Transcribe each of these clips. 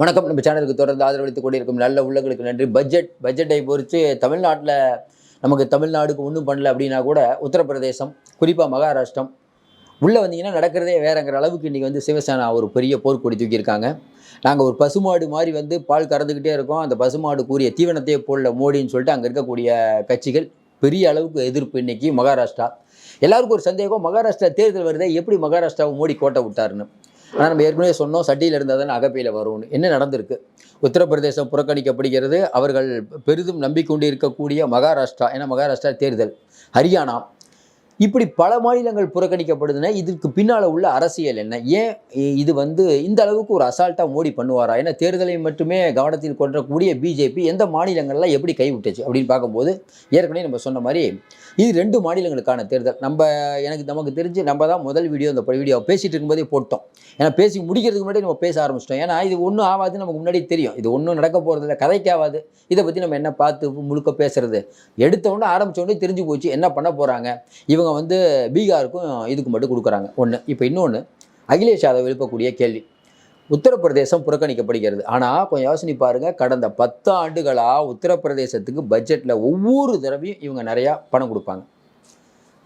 வணக்கம். நம்ம சேனலுக்கு தொடர்ந்து ஆதரவளித்துக் கொண்டிருக்கும் நல்ல உள்ளங்களுக்கு நன்றி. பட்ஜெட் பட்ஜெட்டை பொறுத்து தமிழ்நாட்டில் நமக்கு தமிழ்நாடுக்கு ஒன்றும் பண்ணல அப்படின்னா கூட உத்தரப்பிரதேசம் குறிப்பாக மகாராஷ்டிரம் உள்ளே வந்தீங்கன்னா நடக்கிறதே வேறங்கிற அளவுக்கு இன்றைக்கி வந்து சிவசேனா ஒரு பெரிய போர்க்கொடி தூக்கியிருக்காங்க. நாங்கள் ஒரு பசுமாடு மாதிரி வந்து பால் கறந்துக்கிட்டே இருக்கோம். அந்த பசுமாடு கூறிய தீவனத்தையே போடல மோடின்னு சொல்லிட்டு அங்கே இருக்கக்கூடிய கட்சிகள் பெரிய அளவுக்கு எதிர்ப்பு இன்னைக்கு மகாராஷ்டிரா. எல்லாருக்கும் ஒரு சந்தேகம் மகாராஷ்டிரா தேர்தல் வருதே எப்படி மகாராஷ்டிராவை மோடி கோட்டை விட்டாருன்னு? ஆனால் நம்ம ஏற்கனவே சொன்னோம் சட்டியில் இருந்தால் தான் அகப்பையில் வரும்னு. என்ன நடந்திருக்கு? உத்தரப்பிரதேசம் புறக்கணிக்கப்படுகிறது. அவர்கள் பெரிதும் நம்பிக்கொண்டு இருக்கக்கூடிய மகாராஷ்டிரா ஏன்னா மகாராஷ்டிரா தேர்தல். ஹரியானா இப்படி பல மாநிலங்கள் புறக்கணிக்கப்படுதுன்னா இதுக்கு பின்னால் உள்ள அரசியல் என்ன? ஏன் இது வந்து இந்த அளவுக்கு ஒரு அசால்ட்டாக மோடி பண்ணுவாரா? ஏன்னா தேர்தலை மட்டுமே கவனத்தில் கொண்டக்கூடிய பிஜேபி எந்த மாநிலங்கள்லாம் எப்படி கைவிட்டுச்சு அப்படின்னு பார்க்கும்போது ஏற்கனவே நம்ம சொன்ன மாதிரி இது ரெண்டு மாநிலங்களுக்கான தேர்தல். நம்ம எனக்கு நமக்கு தெரிஞ்சு நம்ம தான் முதல் வீடியோ இந்த வீடியோ பேசிகிட்டு இருக்கும்போதே போட்டோம். ஏன்னா பேசி முடிக்கிறதுக்கு முன்னாடி நம்ம பேச ஆரம்பிச்சிட்டோம். ஏன்னா இது ஒன்றும் ஆகாது நமக்கு முன்னாடி தெரியும். இது ஒன்றும் நடக்க போகிறதில்ல கதைக்காகாது. இதை பற்றி நம்ம என்ன பார்த்து முழுக்க பேசுறது? எடுத்த உடனே உடனே தெரிஞ்சு போச்சு என்ன பண்ண போகிறாங்க இவங்க வந்து பீகாருக்கும் இதுக்கு மட்டும் கொடுக்குறாங்க. ஒன்று இப்போ இன்னொன்று அகிலேஷ் யாதவ் எழுப்பக்கூடிய கேள்வி. உத்தரப்பிரதேசம் புறக்கணிக்கப்படுகிறது. ஆனால் கொஞ்சம் யோசனை பாருங்கள் கடந்த பத்து ஆண்டுகளாக உத்தரப்பிரதேசத்துக்கு பட்ஜெட்டில் ஒவ்வொரு தடவையும் இவங்க நிறையா பணம் கொடுப்பாங்க.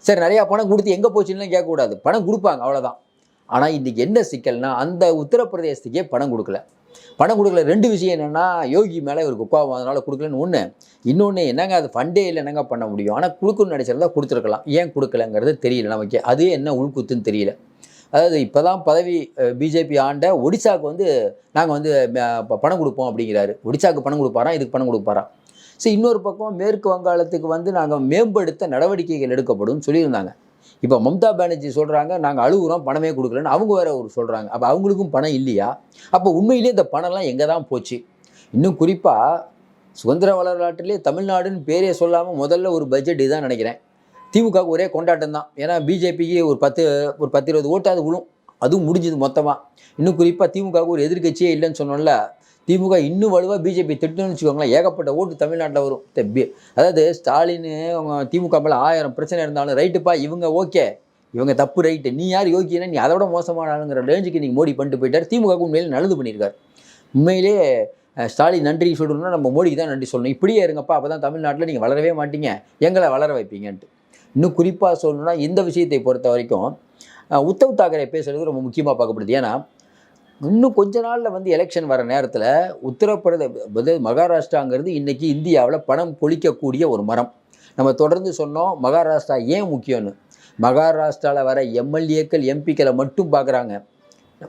சரி நிறையா பணம் கொடுத்து எங்கே போச்சுன்னு கேட்கக்கூடாது. பணம் கொடுப்பாங்க அவ்வளோதான் ஆனால் இன்றைக்கி என்ன சிக்கல்னா அந்த உத்தரப்பிரதேசத்துக்கே பணம் கொடுக்கல. பணம் கொடுக்கல. ரெண்டு விஷயம் என்னென்னா யோகி மேலே இவருக்கு கோபம் அதனால் கொடுக்கலன்னு ஒன்று இன்னொன்று என்னங்க அது ஃபண்டே இல்லை என்னங்க பண்ண முடியும்? ஆனால் கொடுக்கணும்னு நினச்சிருந்தா கொடுத்துருக்கலாம். ஏன் கொடுக்கலங்கிறது தெரியல நமக்கு. அது என்ன உள்குத்துன்னு தெரியல. அதாவது இப்போ தான் பதவி பிஜேபி ஆண்ட ஒடிசாவுக்கு வந்து நாங்கள் வந்து பணம் கொடுப்போம் அப்படிங்கிறாரு. ஒடிசாவுக்கு பணம் கொடுப்பாராம் இதுக்கு பணம் கொடுப்பாராம் சரி இன்னொரு பக்கம் மேற்கு வங்காளத்துக்கு வந்து நாங்கள் மேம்படுத்த நடவடிக்கைகள் எடுக்கப்படும் சொல்லியிருந்தாங்க. இப்போ மம்தா பானர்ஜி சொல்கிறாங்க நாங்கள் அழுகுறோம் பணமே கொடுக்கலன்னு அவங்க வேற ஒரு சொல்கிறாங்க அப்போ அவங்களுக்கும் பணம் இல்லையா? அப்போ உண்மையிலேயே இந்த பணம்லாம் எங்கே தான் போச்சு? இன்னும் குறிப்பாக சுதந்திர வரலாற்றிலே தமிழ்நாடுன்னு பேரே சொல்லாமல் முதல்ல ஒரு பட்ஜெட் இதுதான் நினைக்கிறேன். திமுக ஒரே கொண்டாட்டம் தான் ஏன்னா பிஜேபிக்கு ஒரு பத்து ஒரு பத்து இருபது ஓட்டாவது விழும் அதுவும் முடிஞ்சது மொத்தமாக இன்னும் குறிப்பாக திமுக ஒரு எதிர்க்கட்சியே இல்லைன்னு சொன்னோம்ல திமுக இன்னும் வலுவாக பிஜேபி திட்டுன்னு வச்சுக்கோங்களேன். ஏகப்பட்ட ஓட்டு தமிழ்நாட்டில் வரும். அதாவது ஸ்டாலின் அவங்க திமுக மேலே ஆயிரம் பிரச்சனை இருந்தாலும் ரைட்டுப்பா இவங்க ஓகே. இவங்க தப்பு ரைட்டு. நீ யார் யோகினா நீ அதை விட மோசமான ஆளுங்கிற ரேஞ்சுக்கு நீங்கள் மோடி பண்ணிட்டு போயிட்டார். திமுக உண்மையிலே நல்லது பண்ணியிருக்கார். உண்மையிலே ஸ்டாலின் நன்றி சொல்லணும்னா நம்ம மோடிக்கு தான் நன்றி சொல்லணும். இப்படியே இருங்கப்பா அப்போ தான் தமிழ்நாட்டில் நீங்கள் வளரவே மாட்டீங்க. எங்களை வளர வைப்பீங்கன்ட்டு. இன்னும் குறிப்பாக சொல்லணும்னா இந்த விஷயத்தை பொறுத்த வரைக்கும் உத்தவ் தாக்கரே பேசுகிறது ரொம்ப முக்கியமாக பார்க்கப்படுது. ஏன்னா இன்னும் கொஞ்ச நாளில் வந்து எலெக்ஷன் வர நேரத்தில் உத்தரப்பிரதேச மகாராஷ்டிராங்கிறது இன்றைக்கி இந்தியாவில் பணம் பொழிக்கக்கூடிய ஒரு மரம். நம்ம தொடர்ந்து சொன்னோம் மகாராஷ்டிரா ஏன் முக்கியம்னு. மகாராஷ்டிராவில் வர எம்எல்ஏக்கள் எம்பிக்களை மட்டும் பார்க்குறாங்க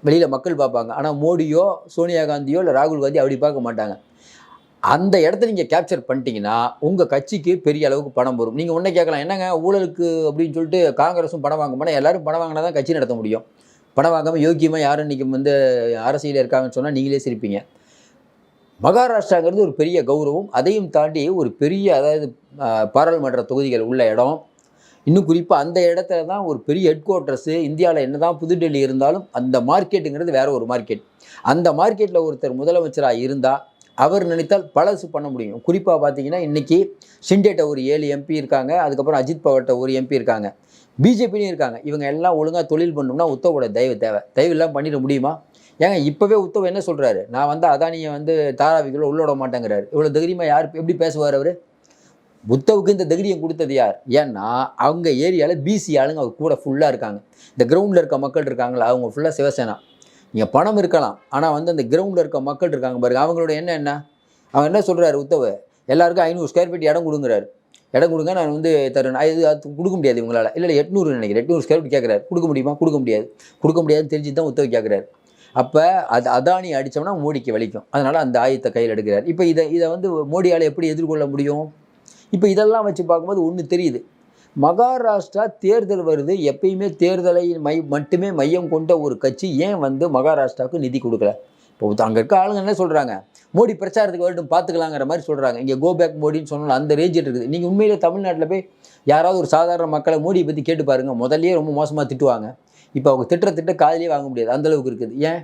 வெளியில் மக்கள் பார்ப்பாங்க ஆனால் மோடியோ சோனியா காந்தியோ இல்லை ராகுல் காந்தி அப்படி பார்க்க மாட்டாங்க. அந்த இடத்த நீங்கள் கேப்சர் பண்ணிட்டீங்கன்னா உங்கள் கட்சிக்கு பெரிய அளவுக்கு பணம் வரும். நீங்கள் ஒன்றே கேட்கலாம். என்னங்க ஊழலுக்கு அப்படின்னு சொல்லிட்டு காங்கிரஸும் பணம் வாங்க போனால் எல்லோரும் பணம் வாங்கினா தான் கட்சி நடத்த முடியும். பணம் வாங்காமல் யோக்கியமாக யாரும் இன்றைக்கி வந்து அரசியலில் இருக்காங்கன்னு சொன்னால் நீங்களே சிரிப்பீங்க. மகாராஷ்டிராங்கிறது ஒரு பெரிய கௌரவம். அதையும் தாண்டி ஒரு பெரிய அதாவது பாராளுமன்ற தொகுதிகள் உள்ள இடம். இன்னும் குறிப்பாக அந்த இடத்துல தான் ஒரு பெரிய ஹெட் குவார்ட்டர்ஸு இந்தியாவில் என்ன தான் புதுடெல்லி இருந்தாலும் அந்த மார்க்கெட்டுங்கிறது வேற ஒரு மார்க்கெட் அந்த மார்க்கெட்டில் ஒருத்தர் முதலமைச்சராக இருந்தால் அவர் நினைத்தால் பலசு பண்ண முடியும். குறிப்பாக பார்த்தீங்கன்னா இன்றைக்கி ஷிண்டேட்ட ஒரு ஏழு எம்பி இருக்காங்க அதுக்கப்புறம் அஜித் பவர்ட்ட ஒரு எம்பி இருக்காங்க. பிஜேபிலையும் இருக்காங்க. இவங்க எல்லாம் ஒழுங்காக தொழில் பண்ணோம்னா உத்தவோட தயவு தேவை. தயவு இல்லாமல் பண்ணிட முடியுமா? ஏங்க இப்போவே உத்தவ் என்ன சொல்கிறாரு நான் வந்து அதானியை வந்து தாராவிகளை உள்ள விட மாட்டேங்கிறாரு. இவ்வளோ தைரியமாக யார் எப்படி பேசுவார் அவர்? புத்தவுக்கு இந்த தைரியம் கொடுத்தது யார்? ஏன்னா அவங்க ஏரியாவில் பிசி ஆளுங்க அவங்க கூட ஃபுல்லாக இருக்காங்க. இந்த கிரவுண்டில் இருக்க மக்கள் இருக்காங்களா? அவங்க ஃபுல்லாக சிவசேனா. நீங்கள் பணம் இருக்கலாம். ஆனால் வந்து அந்த கிரவுண்டில் இருக்க மக்கள் இருக்காங்க பாருங்க. அவங்களோட என்ன என்ன? அவன் என்ன சொல்கிறாரு உத்தவ? எல்லாருக்கும் ஐநூறு ஸ்கொயர் ஃபீட் இடம் கொடுங்குறாரு. இடம் கொடுங்க நான் வந்து தரேன். இது அது கொடுக்க முடியாது இவங்களால். இல்லை எட்நூறு நினைக்கிறேன். எட்நூறு ஸ்கொயர் ஃபீட் கேட்குறாரு கொடுக்க முடியுமா? கொடுக்க முடியாது. கொடுக்க முடியாதுன்னு தெரிஞ்சு தான் உத்தவ கேட்குறாரு அப்போ அது அதானி அடித்தோம்னா மோடிக்கு வலிக்கும். அதனால் அந்த ஆயத்தை கையில் எடுக்கிறார். இப்போ இதை இதை வந்து மோடியால் எப்படி எதிர்கொள்ள முடியும்? இப்போ இதெல்லாம் வச்சு பார்க்கும்போது ஒன்று தெரியுது. மகாராஷ்டிரா தேர்தல் வருது. எப்பயுமே தேர்தலை மை மட்டுமே மையம் கொண்ட ஒரு கட்சி ஏன் வந்து மகாராஷ்டிராவுக்கு நிதி கொடுக்கல? இப்போ அங்கே இருக்க ஆளுங்க என்ன சொல்கிறாங்க மோடி பிரச்சாரத்துக்கு வரட்டும் பார்த்துக்கலாங்கிற மாதிரி சொல்கிறாங்க இங்கே கோபேக் மோடின்னு சொன்னாலும் அந்த ரேஞ்சில் இருக்குது. நீங்கள் உண்மையிலே தமிழ்நாட்டில் போய் யாராவது ஒரு சாதாரண மக்களை மோடியை பற்றி கேட்டு பாருங்கள் முதல்லையே ரொம்ப மோசமாக திட்டுவாங்க. இப்போ அவங்க திட்டுற திட்ட காதலே வாங்க முடியாது. அந்தளவுக்கு இருக்குது. ஏன்?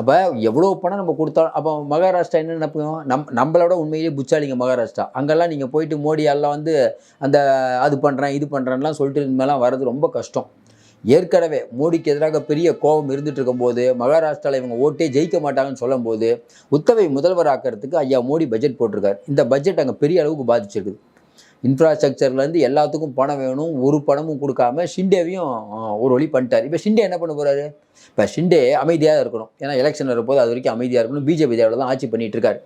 அப்போ எவ்வளோ பணம் நம்ம கொடுத்தாலும் அப்போ மகாராஷ்டிரா என்ன நினைப்போம்? நம் நம்மளோட உண்மையிலேயே புச்சாளிங்க மகாராஷ்டிரா. அங்கெல்லாம் நீங்கள் போயிட்டு மோடி எல்லாம் வந்து அந்த அது பண்ணுறேன் இது பண்ணுறேன்லாம் சொல்லிட்டு இனிமேலாம் வர்றது ரொம்ப கஷ்டம். ஏற்கனவே மோடிக்கு எதிராக பெரிய கோபம் இருந்துட்டு இருக்கும்போது மகாராஷ்டிராவில் இவங்க ஓட்டே ஜெயிக்க மாட்டாங்கன்னு சொல்லும்போது உத்தவை முதல்வர் ஆக்கிறதுக்கு ஐயா மோடி பட்ஜெட் போட்டிருக்காரு. இந்த பட்ஜெட் அங்கே பெரிய அளவுக்கு பாதிச்சிருக்குது. இன்ஃப்ராஸ்ட்ரக்சர்லேருந்து எல்லாத்துக்கும் பணம் வேணும் ஒரு பணமும் கொடுக்காம ஷிண்டேவையும் ஒரு வழி பண்ணிட்டார். இப்போ ஷிண்டே என்ன பண்ண போகிறாரு இப்போ ஷிண்டே அமைதியாக இருக்கணும். ஏன்னா எலெக்ஷன் வரும்போது அது வரைக்கும் அமைதியாக இருக்கணும். பிஜேபி தேவையில் தான் ஆட்சி பண்ணிகிட்டு இருக்காரு.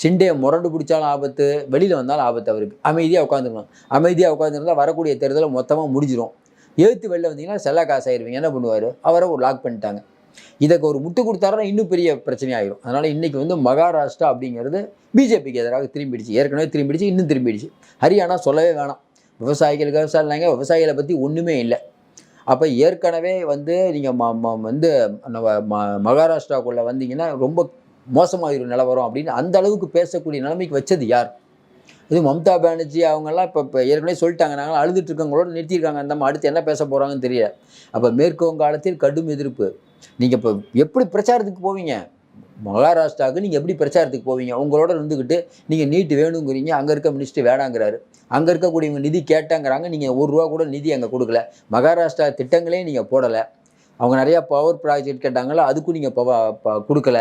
ஷிண்டே முரண்டு பிடிச்சாலும் ஆபத்து வெளியில் வந்தாலும் ஆபத்து அவருக்கு. அமைதியாக உட்காந்துக்கணும். அமைதியாக உட்காந்துருந்தா வரக்கூடிய தேர்தலை மொத்தமாக முடிஞ்சிடும் எழுத்து வெளில வந்தீங்கன்னா செல்ல காசாயிருவீங்க. என்ன பண்ணுவார்? அவரை ஒரு லாக் பண்ணிட்டாங்க. இதுக்கு ஒரு முட்டு கொடுத்தாருன்னா இன்னும் பெரிய பிரச்சனை ஆயிரும். அதனால் இன்றைக்கி வந்து மகாராஷ்டிரா அப்படிங்கிறது பிஜேபிக்கு எதிராக திரும்பிடுச்சு. ஏற்கனவே திரும்பிடுச்சு இன்னும் திரும்பிடுச்சு. ஹரியானா சொல்லவே வேணாம். விவசாயிகள் விவசாயம் இல்லைங்க விவசாயிகளை பற்றி ஒன்றுமே இல்லை. அப்போ ஏற்கனவே வந்து நீங்கள் ம ம வந்து நம்ம ம மகாராஷ்டிராக்குள்ளே வந்தீங்கன்னா ரொம்ப மோசமாகிடும் நிலவரம் அப்படின்னு அந்த அளவுக்கு பேசக்கூடிய நிலைமைக்கு வச்சது யார்? இது மம்தா பானர்ஜி அவங்கெல்லாம் இப்போ இப்போ ஏற்கனவே சொல்லிட்டாங்க. நாங்கள் அழுதுட்டு இருக்கவங்களோட நிறுத்தியிருக்காங்க. அந்த அடுத்து என்ன பேச போகிறாங்கன்னு தெரியல. அப்போ மேற்கு வங்காளத்தில் கடும் எதிர்ப்பு. நீங்கள் இப்போ எப்படி பிரச்சாரத்துக்கு போவீங்க? மகாராஷ்டிராவுக்கு நீங்கள் எப்படி பிரச்சாரத்துக்கு போவீங்க? உங்களோட இருந்துக்கிட்டு நீங்கள் நீட்டு வேணுங்கிறீங்க அங்கே இருக்க மினிஸ்டர் வேணாங்கிறாரு. அங்கே இருக்கக்கூடியவங்க நிதி கேட்டாங்கிறாங்க நீங்கள் ஒரு ரூபா கூட நிதி அங்கே கொடுக்கல. மகாராஷ்டிரா திட்டங்களே நீங்கள் போடலை. அவங்க நிறையா பவர் ப்ராஜெக்ட் கேட்டாங்களோ அதுக்கும் நீங்கள் ப கொடுக்கல.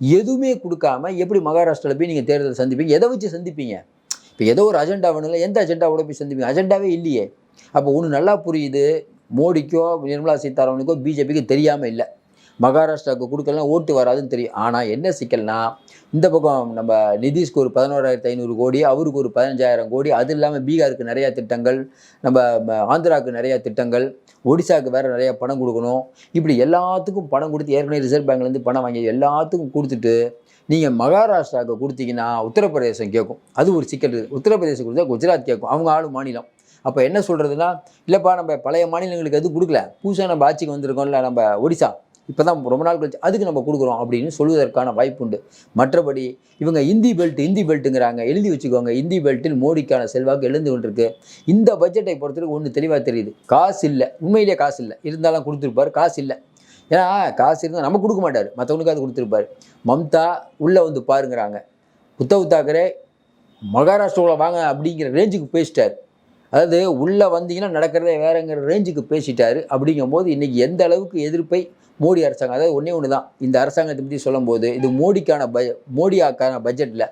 எதுவுமே கொடுக்காம எப்படி மகாராஷ்டிராவில் போய் நீங்கள் தேர்தல் சந்திப்பீங்க? எதை வச்சு சந்திப்பீங்க? இப்போ ஏதோ ஒரு அஜெண்டா வேணும்ல எந்த அஜெண்டாவோட போய் சந்திப்பீங்க? அஜெண்டாவே இல்லையே. அப்போ ஒன்று நல்லா புரியுது. மோடிக்கோ நிர்மலா சீதாராமனுக்கோ பிஜேபிக்கு தெரியாமல் இல்லை. மகாராஷ்டிராவுக்கு கொடுக்கலாம் ஓட்டு வராதுன்னு தெரியும். ஆனால் என்ன சிக்கல்னா இந்த பக்கம் நம்ம நிதிஷ்க்கு ஒரு பதினோராயிரத்து ஐநூறு கோடி அவருக்கு ஒரு பதினஞ்சாயிரம் கோடி அது இல்லாமல் பீகாருக்கு நிறையா திட்டங்கள் நம்ம ஆந்திராவுக்கு நிறையா திட்டங்கள் ஒடிசாவுக்கு வேறு நிறையா பணம் கொடுக்கணும். இப்படி எல்லாத்துக்கும் பணம் கொடுத்து ஏற்கனவே ரிசர்வ் பேங்க்லேருந்து பணம் வாங்கி எல்லாத்துக்கும் கொடுத்துட்டு நீங்கள் மகாராஷ்டிராவுக்கு கொடுத்தீங்கன்னா உத்தரப்பிரதேசம் கேட்கும் அது ஒரு சிக்கல். இருக்குது உத்தரப்பிரதேசம் கொடுத்தா குஜராத் கேட்கும் அவங்க ஆளும் மாநிலம். அப்போ என்ன சொல்கிறதுனா இல்லைப்பா நம்ம பழைய மாநிலங்களுக்கு எதுவும் கொடுக்கல. புதுசாக நம்ம ஆட்சிக்கு வந்திருக்கோம்ல நம்ம ஒடிசா. இப்போ தான் ரொம்ப நாள் கழிச்சு அதுக்கு நம்ம கொடுக்குறோம் அப்படின்னு சொல்வதற்கான வாய்ப்பு உண்டு. மற்றபடி இவங்க இந்தி பெல்ட் இந்தி பெல்ட்டுங்கிறாங்க எழுதி வச்சுக்கோங்க. இந்தி பெல்ட்டில் மோடிக்கான செல்வாக்கு எழுந்து கொண்டிருக்கு. இந்த பட்ஜெட்டை பொறுத்தவரைக்கும் ஒன்று தெளிவாக தெரியுது. காசு இல்லை. உண்மையிலேயே காசு இல்லை. இருந்தாலும் கொடுத்துருப்பாரு. காசு இல்லை. ஏன்னா காசு இருந்தால் நம்ம கொடுக்க மாட்டார். மற்றவனுக்கு அது கொடுத்துருப்பாரு. மம்தா உள்ளே வந்து பாருங்கிறாங்க. உத்தவ் தாக்கரே மகாராஷ்டிராவில் வாங்க அப்படிங்கிற ரேஞ்சுக்கு பேசிட்டார் அதாவது உள்ளே வந்தீங்கன்னா நடக்கிறதே வேறங்கிற ரேஞ்சுக்கு பேசிட்டாரு. அப்படிங்கும்போது இன்றைக்கி எந்த அளவுக்கு எதிர்ப்பை மோடி அரசாங்கம் அதாவது ஒன்றே ஒன்று தான் இந்த அரசாங்கத்தை பற்றி சொல்லும்போது இது மோடிக்கான ப மோடியாக்கான பட்ஜெட்டில்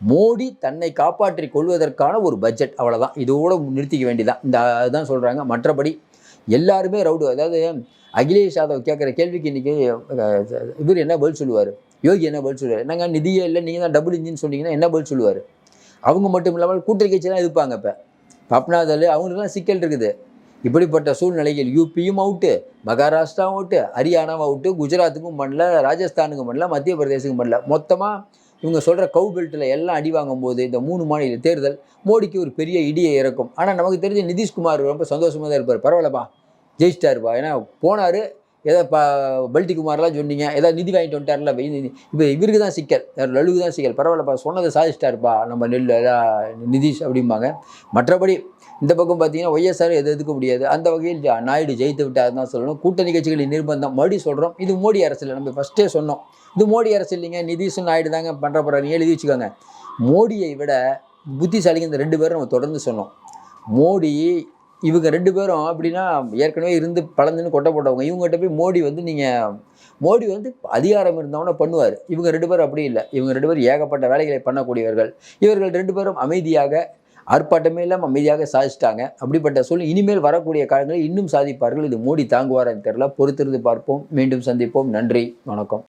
மோடி தன்னை காப்பாற்றி கொள்வதற்கான ஒரு பட்ஜெட் அவ்வளோதான் இதோட நிறுத்திக்க வேண்டியதான் இந்த அதுதான் சொல்கிறாங்க மற்றபடி எல்லாருமே ரவுடு. அதாவது அகிலேஷ் யாதவ் கேட்குற கேள்விக்கு இன்றைக்கி இவர் என்ன பதில் சொல்லுவார்? யோகி என்ன பதில் சொல்லுவார்? நாங்கள் நிதியே இல்லை நீங்கள் தான் டபுள் இன்ஜின் சொன்னீங்கன்னா என்ன பதில் சொல்லுவார்? அவங்க மட்டும் இல்லாமல் கூட்டணி கட்சி தான் எதிர்ப்பாங்க இப்போ. பப்னாதல் அவங்களுக்குலாம் சிக்கல் இருக்குது. இப்படிப்பட்ட சூழ்நிலையில் யூபியும் அவுட்டு மகாராஷ்டிராவும் அவுட்டு ஹரியானாவும் அவுட்டு குஜராத்துக்கும் பண்ணல ராஜஸ்தானுக்கும் பண்ணல மத்திய பிரதேசத்துக்கும் பண்ணல. மொத்தமாக இவங்க சொல்கிற கவு பெல்ட்டில் எல்லாம் அடி வாங்கும்போது இந்த மூணு மாநில தேர்தல் மோடிக்கு ஒரு பெரிய இடியை இறக்கும். ஆனால் நமக்கு தெரிஞ்ச நிதிஷ்குமார் ரொம்ப சந்தோஷமாக தான் இருப்பார். பரவாயில்லப்பா ஜெயிச்சிட்டாருப்பா. ஏன்னா போனார் ஏதோ ப பல்டி குமார்லாம் சொன்னீங்க. ஏதாவது நிதி வாங்கிட்டு வந்துட்டார்ல இப்போ இவருக்கு தான் சிக்கல். லலுக்கு தான் சிக்கல். பரவாயில்லப்பா சொன்னதை சாதிச்சிட்டாருப்பா நம்ம நெல் நிதிஷ் அப்படிம்பாங்க. மற்றபடி இந்த பக்கம் பார்த்தீங்கன்னா ஒய்எஸ்ஆர் எது எதுக்க முடியாது. அந்த வகையில் நாயுடு ஜெயித்து விட்டார் தான் சொல்லணும். கூட்டணி கட்சிகளின் நிர்பந்தம். மறுபடியும் சொல்கிறோம் இது மோடி அரசு இல்லை நம்ம ஃபஸ்ட்டே சொன்னோம். இது மோடி அரசு இல்லைங்க. நிதிஷும் நாயுடு தாங்க பண்ணுற போகிறாங்க எழுதி வச்சுக்கோங்க. மோடியை விட புத்திசாலிங்க இந்த ரெண்டு பேரும் நம்ம தொடர்ந்து சொன்னோம். மோடி இவங்க ரெண்டு பேரும் அப்படின்னா ஏற்கனவே இருந்து பழந்துன்னு கொட்டை போட்டவங்க. இவங்ககிட்ட போய் மோடி வந்து நீங்கள் மோடி வந்து அதிகாரம் இருந்தவன பண்ணுவார். இவங்க ரெண்டு பேரும் அப்படி இல்லை. இவங்க ரெண்டு பேரும் ஏகப்பட்ட வேலைகளை பண்ணக்கூடியவர்கள். இவர்கள் ரெண்டு பேரும் அமைதியாக ஆர்ப்பாட்டமே இல்லாமல் அமைதியாக சாதிச்சிட்டாங்க. அப்படிப்பட்ட சூழ்நிலை. இனிமேல் வரக்கூடிய காலங்களில் இன்னும் சாதிப்பார்கள். இது மோடி தாங்குவார் தெரியல. பொறுத்திருந்து பார்ப்போம். மீண்டும் சந்திப்போம். நன்றி. வணக்கம்.